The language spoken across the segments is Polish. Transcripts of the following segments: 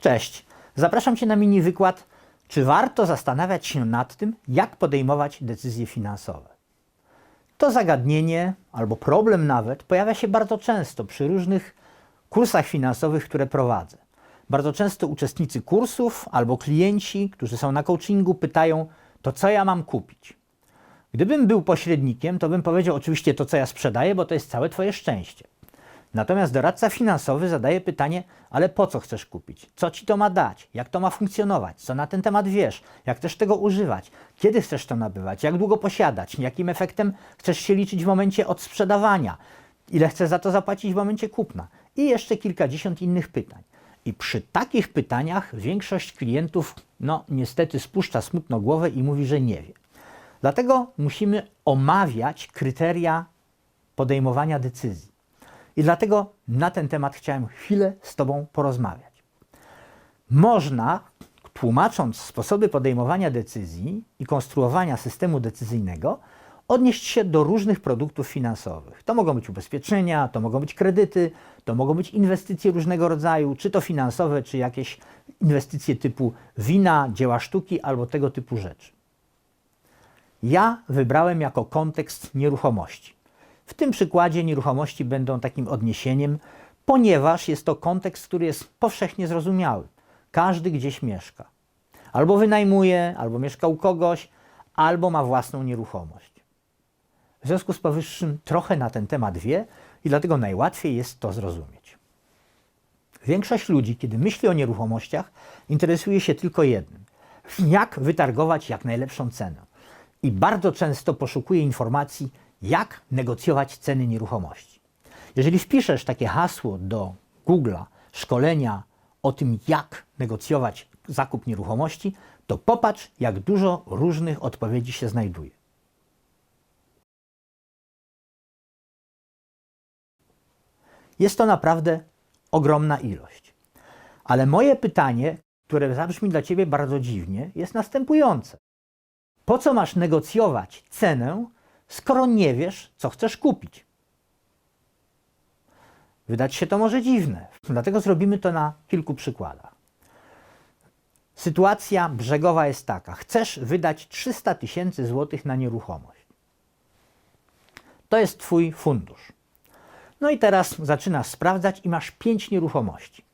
Cześć. Zapraszam Cię na mini wykład, czy warto zastanawiać się nad tym, jak podejmować decyzje finansowe. To zagadnienie, albo problem nawet, pojawia się bardzo często przy różnych kursach finansowych, które prowadzę. Bardzo często uczestnicy kursów albo klienci, którzy są na coachingu, pytają: To co ja mam kupić? Gdybym był pośrednikiem, to bym powiedział oczywiście to, co ja sprzedaję, bo to jest całe Twoje szczęście. Natomiast doradca finansowy zadaje pytanie, ale po co chcesz kupić? Co ci to ma dać? Jak to ma funkcjonować? Co na ten temat wiesz? Jak chcesz tego używać? Kiedy chcesz to nabywać? Jak długo posiadać? Jakim efektem chcesz się liczyć w momencie odsprzedawania? Ile chcesz za to zapłacić w momencie kupna? I jeszcze kilkadziesiąt innych pytań. I przy takich pytaniach większość klientów, no niestety, spuszcza smutno głowę i mówi, że nie wie. Dlatego musimy omawiać kryteria podejmowania decyzji. I dlatego na ten temat chciałem chwilę z Tobą porozmawiać. Można, tłumacząc sposoby podejmowania decyzji i konstruowania systemu decyzyjnego, odnieść się do różnych produktów finansowych. To mogą być ubezpieczenia, to mogą być kredyty, to mogą być inwestycje różnego rodzaju, czy to finansowe, czy jakieś inwestycje typu wina, dzieła sztuki albo tego typu rzeczy. Ja wybrałem jako kontekst nieruchomości. W tym przykładzie nieruchomości będą takim odniesieniem, ponieważ jest to kontekst, który jest powszechnie zrozumiały. Każdy gdzieś mieszka. Albo wynajmuje, albo mieszka u kogoś, albo ma własną nieruchomość. W związku z powyższym trochę na ten temat wie i dlatego najłatwiej jest to zrozumieć. Większość ludzi, kiedy myśli o nieruchomościach, interesuje się tylko jednym: jak wytargować jak najlepszą cenę. I bardzo często poszukuje informacji, jak negocjować ceny nieruchomości. Jeżeli wpiszesz takie hasło do Google'a, szkolenia o tym, jak negocjować zakup nieruchomości, to popatrz, jak dużo różnych odpowiedzi się znajduje. Jest to naprawdę ogromna ilość. Ale moje pytanie, które zabrzmi dla Ciebie bardzo dziwnie, jest następujące. Po co masz negocjować cenę, skoro nie wiesz, co chcesz kupić? Wydać się to może dziwne, dlatego zrobimy to na kilku przykładach. Sytuacja brzegowa jest taka: chcesz wydać 300 tysięcy złotych na nieruchomość. To jest Twój fundusz. No i teraz zaczynasz sprawdzać i masz pięć nieruchomości.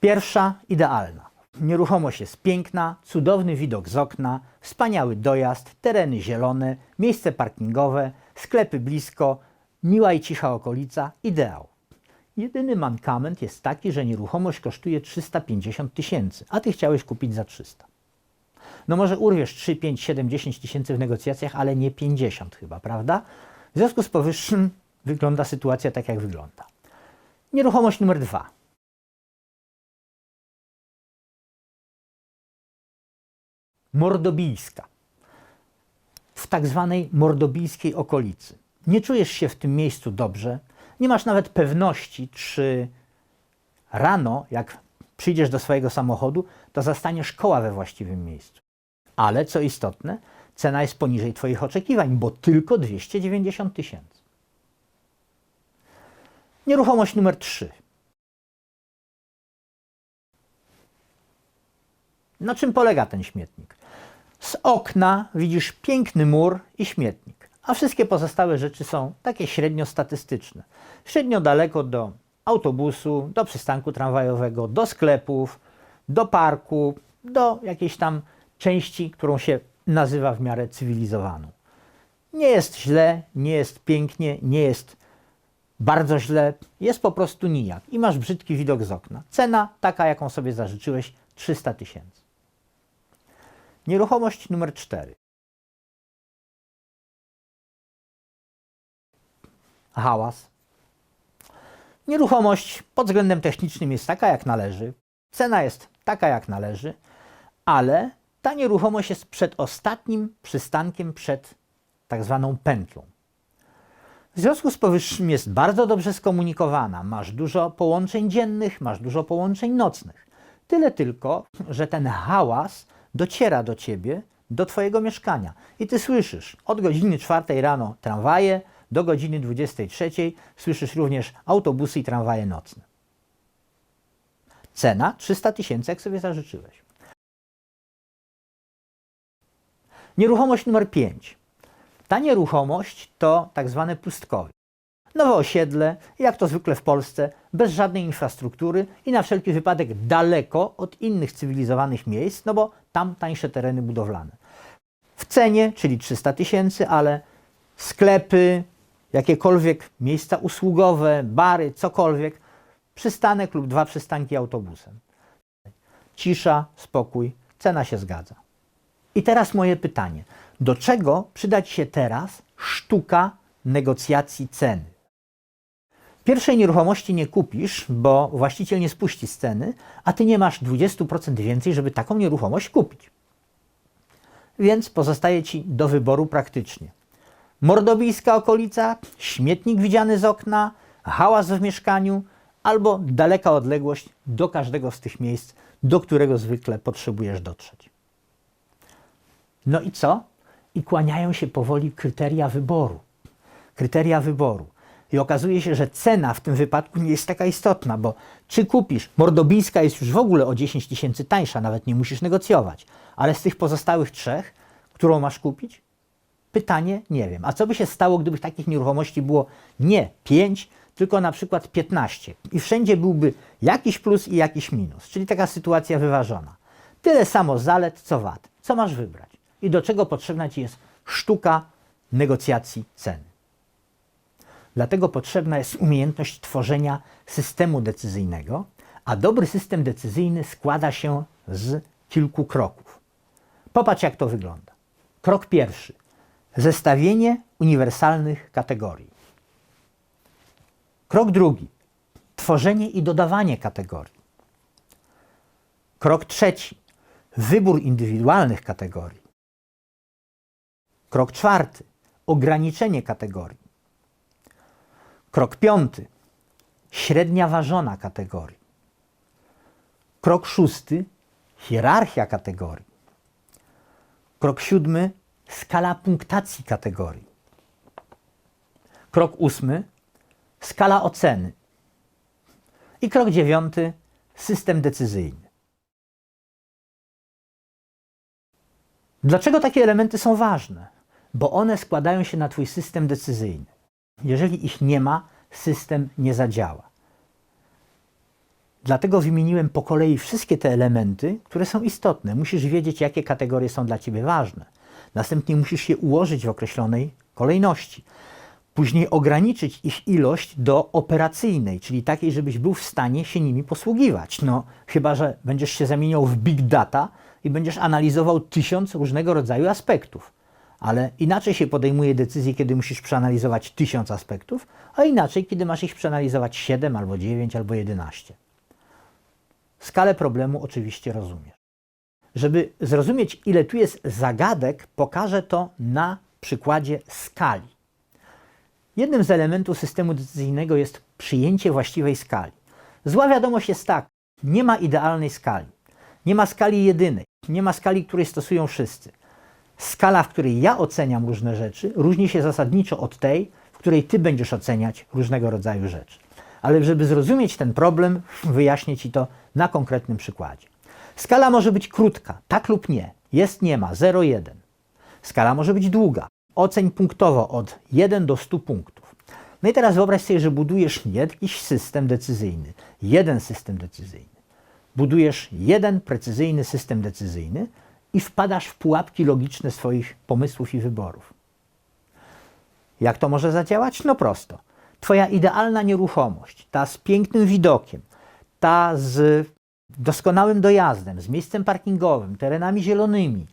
Pierwsza idealna. Nieruchomość jest piękna, cudowny widok z okna, wspaniały dojazd, tereny zielone, miejsce parkingowe, sklepy blisko, miła i cicha okolica ideał. Jedyny mankament jest taki, że nieruchomość kosztuje 350 tysięcy, a ty chciałeś kupić za 300. No może urwiesz 3, 5, 7, 10 tysięcy w negocjacjach, ale nie 50 chyba, prawda? W związku z powyższym wygląda sytuacja tak, jak wygląda. Nieruchomość numer dwa. Mordobijska. W tak zwanej mordobijskiej okolicy. Nie czujesz się w tym miejscu dobrze, nie masz nawet pewności, czy rano, jak przyjdziesz do swojego samochodu, to zastaniesz koła we właściwym miejscu. Ale co istotne, cena jest poniżej Twoich oczekiwań, bo tylko 290 tysięcy. Nieruchomość numer 3. Na czym polega ten śmietnik? Z okna widzisz piękny mur i śmietnik, a wszystkie pozostałe rzeczy są takie średnio statystyczne. Średnio daleko do autobusu, do przystanku tramwajowego, do sklepów, do parku, do jakiejś tam części, którą się nazywa w miarę cywilizowaną. Nie jest źle, nie jest pięknie, nie jest bardzo źle, jest po prostu nijak i masz brzydki widok z okna. Cena taka, jaką sobie zażyczyłeś, 300 tysięcy. Nieruchomość numer 4. Hałas. Nieruchomość pod względem technicznym jest taka, jak należy. Cena jest taka, jak należy, ale ta nieruchomość jest przed ostatnim przystankiem przed tak zwaną pętlą. W związku z powyższym jest bardzo dobrze skomunikowana. Masz dużo połączeń dziennych, masz dużo połączeń nocnych. Tyle tylko, że ten hałas dociera do ciebie, do twojego mieszkania. I ty słyszysz od godziny czwartej rano tramwaje, do godziny 23 słyszysz również autobusy i tramwaje nocne. Cena 300 tysięcy, jak sobie zażyczyłeś. Nieruchomość numer 5. Ta nieruchomość to tak zwane pustkowie. Nowe osiedle, jak to zwykle w Polsce, bez żadnej infrastruktury i na wszelki wypadek daleko od innych cywilizowanych miejsc, no bo tam tańsze tereny budowlane. W cenie, czyli 300 tysięcy, ale sklepy, jakiekolwiek miejsca usługowe, bary, cokolwiek, przystanek lub dwa przystanki autobusem. Cisza, spokój, cena się zgadza. I teraz moje pytanie. Do czego przydać się teraz sztuka negocjacji ceny? Pierwszej nieruchomości nie kupisz, bo właściciel nie spuści z ceny, a ty nie masz 20% więcej, żeby taką nieruchomość kupić. Więc pozostaje ci do wyboru praktycznie. Mordobijska okolica, śmietnik widziany z okna, hałas w mieszkaniu albo daleka odległość do każdego z tych miejsc, do którego zwykle potrzebujesz dotrzeć. No i co? I kłaniają się powoli kryteria wyboru. Kryteria wyboru. I okazuje się, że cena w tym wypadku nie jest taka istotna, bo czy kupisz, Mordobińska jest już w ogóle o 10 tysięcy tańsza, nawet nie musisz negocjować, ale z tych pozostałych trzech, którą masz kupić? Pytanie, nie wiem. A co by się stało, gdyby takich nieruchomości było nie 5, tylko na przykład 15 i wszędzie byłby jakiś plus i jakiś minus, czyli taka sytuacja wyważona. Tyle samo zalet, co wad. Co masz wybrać? I do czego potrzebna Ci jest sztuka negocjacji ceny? Dlatego potrzebna jest umiejętność tworzenia systemu decyzyjnego, a dobry system decyzyjny składa się z kilku kroków. Popatrz, jak to wygląda. Krok pierwszy: zestawienie uniwersalnych kategorii. Krok drugi: tworzenie i dodawanie kategorii. Krok trzeci: wybór indywidualnych kategorii. Krok czwarty: ograniczenie kategorii. Krok piąty. Średnia ważona kategorii. Krok szósty. Hierarchia kategorii. Krok siódmy. Skala punktacji kategorii. Krok ósmy. Skala oceny. I krok dziewiąty. System decyzyjny. Dlaczego takie elementy są ważne? Bo one składają się na Twój system decyzyjny. Jeżeli ich nie ma, system nie zadziała. Dlatego wymieniłem po kolei wszystkie te elementy, które są istotne. Musisz wiedzieć, jakie kategorie są dla Ciebie ważne. Następnie musisz je ułożyć w określonej kolejności. Później ograniczyć ich ilość do operacyjnej, czyli takiej, żebyś był w stanie się nimi posługiwać. No, chyba, że będziesz się zamieniał w big data i będziesz analizował tysiąc różnego rodzaju aspektów ale inaczej się podejmuje decyzję, kiedy musisz przeanalizować tysiąc aspektów, a inaczej, kiedy masz ich przeanalizować 7 albo 9 albo 11. Skalę problemu oczywiście rozumiesz. Żeby zrozumieć, ile tu jest zagadek, pokażę to na przykładzie skali. Jednym z elementów systemu decyzyjnego jest przyjęcie właściwej skali. Zła wiadomość jest tak, nie ma idealnej skali. Nie ma skali jedynej, nie ma skali, której stosują wszyscy skala, w której ja oceniam różne rzeczy, różni się zasadniczo od tej, w której ty będziesz oceniać różnego rodzaju rzeczy. Ale żeby zrozumieć ten problem, wyjaśnię ci to na konkretnym przykładzie. Skala może być krótka, tak lub nie, jest, nie ma, 0-1. Skala może być długa, oceń punktowo od 1 do 100 punktów. No i teraz wyobraź sobie, że budujesz jakiś system decyzyjny, jeden system decyzyjny. Budujesz jeden precyzyjny system decyzyjny, i wpadasz w pułapki logiczne swoich pomysłów i wyborów. Jak to może zadziałać? No prosto. Twoja idealna nieruchomość, ta z pięknym widokiem, ta z doskonałym dojazdem, z miejscem parkingowym, terenami zielonymi,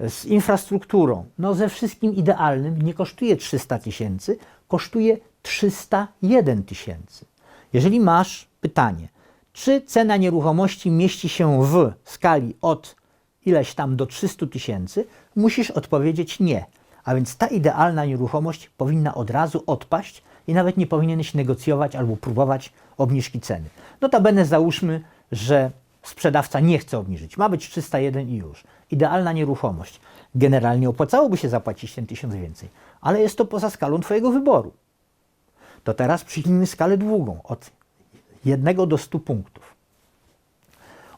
z infrastrukturą, no ze wszystkim idealnym, nie kosztuje 300 tysięcy, kosztuje 301 tysięcy. Jeżeli masz pytanie, czy cena nieruchomości mieści się w skali od ileś tam do 300 tysięcy, musisz odpowiedzieć nie. A więc ta idealna nieruchomość powinna od razu odpaść i nawet nie powinieneś negocjować albo próbować obniżki ceny. Notabene załóżmy, że sprzedawca nie chce obniżyć. Ma być 301 i już. Idealna nieruchomość. Generalnie opłacałoby się zapłacić ten tysiąc więcej, ale jest to poza skalą Twojego wyboru. To teraz przyjmijmy skalę długą od 1 do 100 punktów.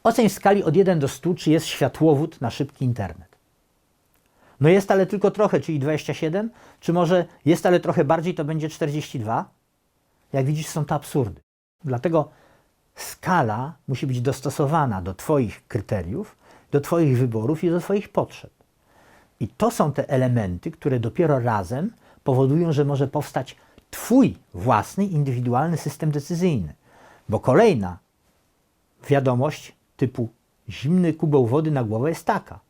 Oceń w skali od 1 do 100, czy jest światłowód na szybki internet. No jest, ale tylko trochę, czyli 27, czy może jest, ale trochę bardziej, to będzie 42? Jak widzisz, są to absurdy. Dlatego skala musi być dostosowana do Twoich kryteriów, do Twoich wyborów i do Twoich potrzeb. I to są te elementy, które dopiero razem powodują, że może powstać Twój własny, indywidualny system decyzyjny. Bo kolejna wiadomość typu zimny kubeł wody na głowę jest taka.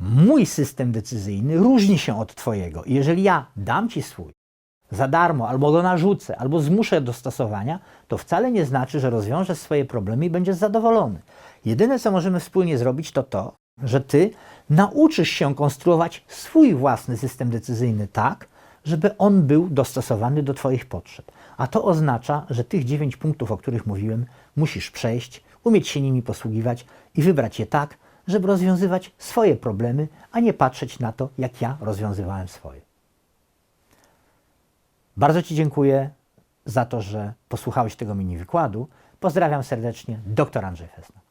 Mój system decyzyjny różni się od Twojego. I jeżeli ja dam Ci swój za darmo, albo go narzucę, albo zmuszę do stosowania, to wcale nie znaczy, że rozwiążesz swoje problemy i będziesz zadowolony. Jedyne, co możemy wspólnie zrobić, to to, że Ty nauczysz się konstruować swój własny system decyzyjny tak, żeby on był dostosowany do Twoich potrzeb. A to oznacza, że tych dziewięć punktów, o których mówiłem, musisz przejść, umieć się nimi posługiwać i wybrać je tak, żeby rozwiązywać swoje problemy, a nie patrzeć na to, jak ja rozwiązywałem swoje. Bardzo Ci dziękuję za to, że posłuchałeś tego mini wykładu. Pozdrawiam serdecznie, dr Andrzej Fesna.